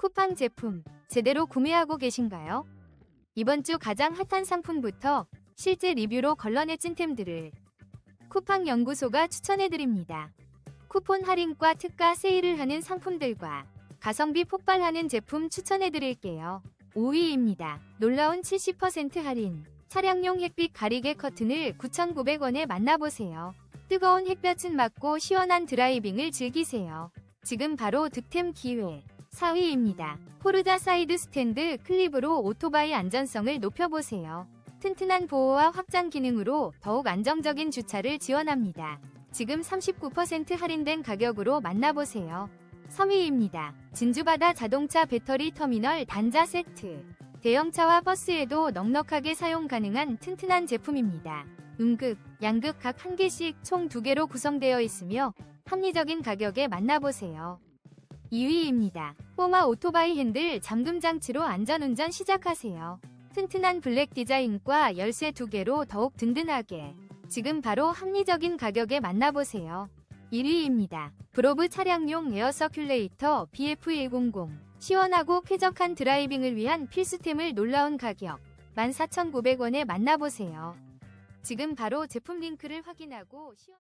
쿠팡 제품 제대로 구매하고 계신가요? 이번 주 가장 핫한 상품부터 실제 리뷰로 걸러내 찐템들을 쿠팡 연구소가 추천해드립니다. 쿠폰 할인과 특가 세일을 하는 상품들과 가성비 폭발하는 제품 추천해드릴게요. 5위입니다. 놀라운 70% 할인. 차량용 햇빛 가리개 커튼을 9,900원에 만나보세요. 뜨거운 햇볕은 맞고 시원한 드라이빙을 즐기세요. 지금 바로 득템 기회. 4위입니다. 포르자 사이드 스탠드 클립으로 오토바이 안전성을 높여보세요. 튼튼한 보호와 확장 기능으로 더욱 안정적인 주차를 지원합니다. 지금 39% 할인된 가격으로 만나보세요. 3위입니다. 진주바다 자동차 배터리 터미널 단자 세트. 대형차와 버스에도 넉넉하게 사용 가능한 튼튼한 제품입니다. 음극, 양극 각 한 개씩 총 두 개로 구성되어 있으며 합리적인 가격에 만나보세요. 2위입니다. 포마 오토바이 핸들 잠금 장치로 안전운전 시작하세요. 튼튼한 블랙 디자인과 열쇠 두 개로 더욱 든든하게. 지금 바로 합리적인 가격에 만나보세요. 1위입니다. 브로브 차량용 에어 서큘레이터 BF100. 시원하고 쾌적한 드라이빙을 위한 필수템을 놀라운 가격 14,900원에 만나보세요. 지금 바로 제품 링크를 확인하고 시원...